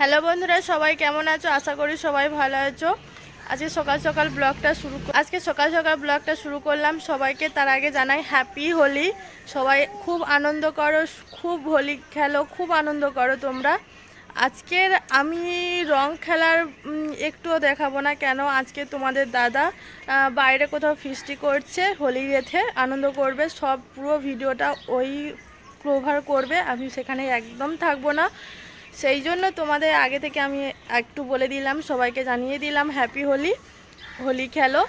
Hello বন্ধুরা, সবাই কেমন আছো? আশা করি সবাই ভালো আছো। আজকে সকাল সকাল ব্লগটা শুরু আজকে সকাল সকাল ব্লগটা শুরু করলাম। সবাইকে তার আগে জানাই হ্যাপি হোলি। সবাই খুব আনন্দ করো, খুব হোলি খেলো, খুব আনন্দ করো তোমরা। আজকের আমি রং খেলার একটুও দেখাবো না কেন। আজকে তোমাদের দাদা বাইরে কোথাও ফিস্টি করছে, হোলি রেথে আনন্দ করবে। সব পুরো ভিডিওটা ওই কভার করবে। আমি সেখানে একদম থাকব না। সেই জন্য তোমাদের আগে থেকে আমি একটু বলে দিলাম, সবাইকে জানিয়ে দিলাম হ্যাপি হোলি হোলি খেলো।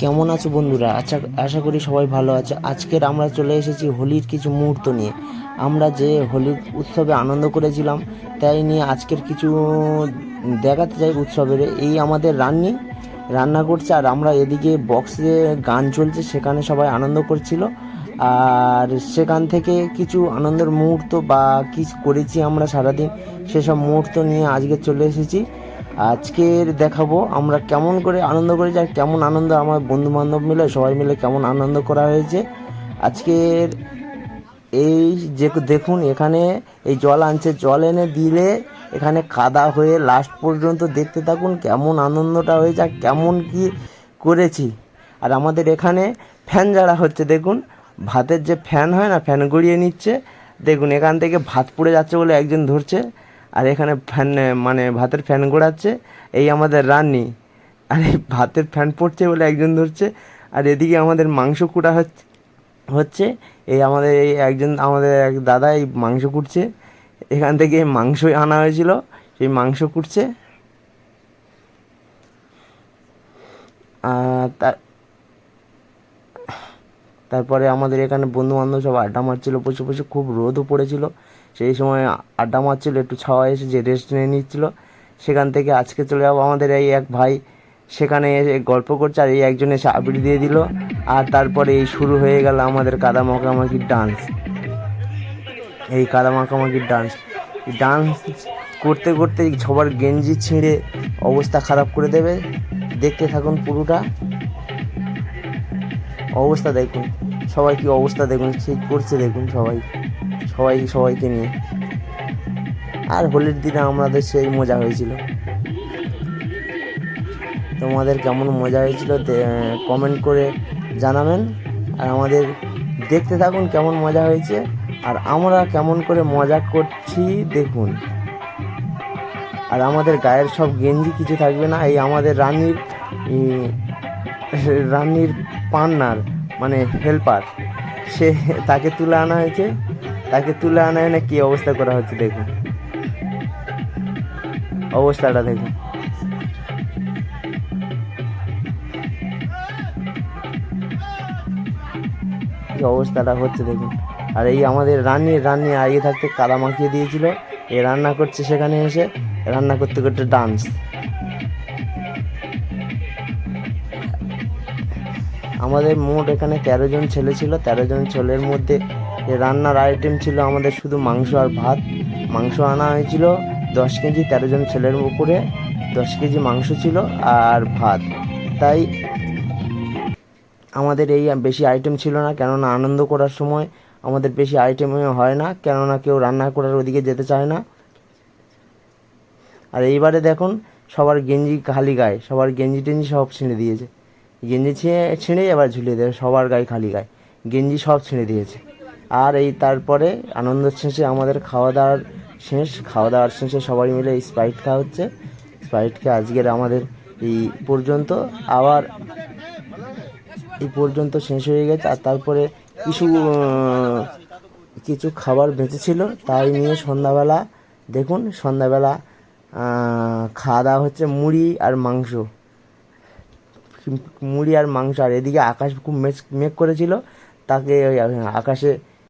কেমন আছো বন্ধুরা? আচ্ছা আশা করি সবাই ভালো আছে। আজকের আমরা চলে এসেছি হোলির কিছু মুহূর্ত নিয়ে। আমরা যে হোলির উৎসবে আনন্দ করেছিলাম, তাই নিয়ে আজকের কিছু দেখাতে চাই উৎসবের। এই আমাদের রান্নি রান্না করছে, আর আমরা এদিকে বক্সে গান চলছে, সেখানে সবাই আনন্দ করছিল। আর সেখান থেকে কিছু আনন্দের মুহূর্ত বা কিছু করেছি আমরা সারাদিন, সেসব মুহূর্ত নিয়ে আজকে চলে এসেছি। আজকের দেখাবো আমরা কেমন করে আনন্দ করেছি আর কেমন আনন্দ আমার বন্ধু বান্ধব মিলে, সবাই মিলে কেমন আনন্দ করা হয়েছে। আজকের এই যে দেখুন এখানে এই জল আনছে, জল এনে দিলে এখানে কাদা হয়ে লাস্ট পর্যন্ত দেখতে থাকুন কেমন আনন্দটা হয়েছে আর কেমন কি করেছি। আর আমাদের এখানে ফ্যান যারা হচ্ছে দেখুন ভাতের যে ফ্যান হয় না, ফ্যান গড়িয়ে নিচ্ছে, দেখুন এখান থেকে ভাত পুড়ে যাচ্ছে বলে একজন ধরছে, আর এখানে ফ্যান মানে ভাতের ফ্যান ঘোরাচ্ছে এই আমাদের রান্নি আর এই ভাতের ফ্যান পড়ছে বলে একজন ধরছে, আর এদিকে আমাদের মাংস কুটা হচ্ছে হচ্ছে, এই আমাদের এই একজন, আমাদের এক দাদা এই মাংস কুটছে, এখান থেকে মাংস আনা হয়েছিল, সেই মাংস কুটছে আর তার তারপরে আমাদের এখানে বন্ধু বান্ধব সব আড্ডা মারছিল, বসে বসে খুব রোদও পড়েছিল। সেই সময় আড্ডা মারছিল, একটু ছাওয়া এসে যে রেস্ট নিয়ে নিচ্ছিল। সেখান থেকে আজকে চলে যাব আমাদের এই এক ভাই। সেখানে এসে গল্প করছে আর এই একজন এসে আবির দিয়ে দিল। আর তারপরে এই শুরু হয়ে গেল আমাদের কাদা মাখামাখির ডান্স এই কাদা মাখামাখির ডান্স ডান্স করতে করতে সবার গেঞ্জি ছিঁড়ে অবস্থা খারাপ করে দেবে। দেখতে থাকুন পুরোটা। অবস্থা দেখুন। সবাই কি অবস্থা দেখুন, ঠিক করছে দেখুন সবাই সবাই, সবাইকে নিয়ে। আর হোলির দিনে আমাদের সেই মজা হয়েছিল। তোমাদের কেমন মজা হয়েছিল কমেন্ট করে জানাবেন। আর আমাদের দেখতে থাকুন কেমন মজা হয়েছে। আর আমরা কেমন করে মজা করছি দেখুন। আর আমাদের গায়ের সব গেঞ্জি কিছু থাকবে না, এই আমাদের রানীর রানীর পান্নার। মানে হেল্পার সে তাকে তুলে আনা হয়েছে। তাকে তুলে আনা এনে কি অবস্থা করা হচ্ছে দেখুন। অবস্থাটা দেখুন। অবস্থাটা হচ্ছে দেখুন। আর এই আমাদের রান্নি রান্নি আগে থাকতে কাদা মাখিয়ে দিয়েছিল। এ রান্না করছে সেখানে এসে। রান্না করতে করতে ডান্স আমাদের মোট এখানে তেরো জন ছেলে ছিল, তেরো জন ছেলের মধ্যে রান্নার আইটেম ছিল আমাদের শুধু মাংস আর ভাত। মাংস আনা হয়েছিল দশ কেজি, তেরো জন ছেলের উপরে দশ কেজি মাংস ছিল আর ভাত। তাই আমাদের এই বেশি আইটেম ছিল না, কেননা আনন্দ করার সময় আমাদের বেশি আইটেম হয় না, কেননা কেউ রান্না করার ওদিকে যেতে চায় না। আর এইবারে দেখুন, সবার গেঞ্জি খালি গায়ে, সবার গেঞ্জি টেঞ্জি সব ছিঁড়ে দিয়েছে। গেঞ্জি ছিঁড়ে এবার ঝুলিয়ে দেবে, সবার গায়ে খালি গায়ে। গেঞ্জি সব ছিঁড়ে দিয়েছে। আর এই তারপরে আনন্দ শেষে আমাদের খাওয়া দাওয়ার শেষ খাওয়া দাওয়ার শেষে সবাই মিলে স্প্রাইট খাওয়া হচ্ছে। স্প্রাইট খেয়ে আজকের আমাদের এই পর্যন্ত। আবার এই পর্যন্ত শেষ হয়ে গেছে। আর তারপরে কিছু কিছু খাবার বেঁচেছিল, তাই নিয়ে সন্ধ্যাবেলা, দেখুন সন্ধ্যাবেলা খাওয়া দাওয়া হচ্ছে মুড়ি আর মাংস। মুড়ি আর মাংস আর এদিকে আকাশ খুব মেঘ মেঘ করেছিল তাকে ওই আকাশে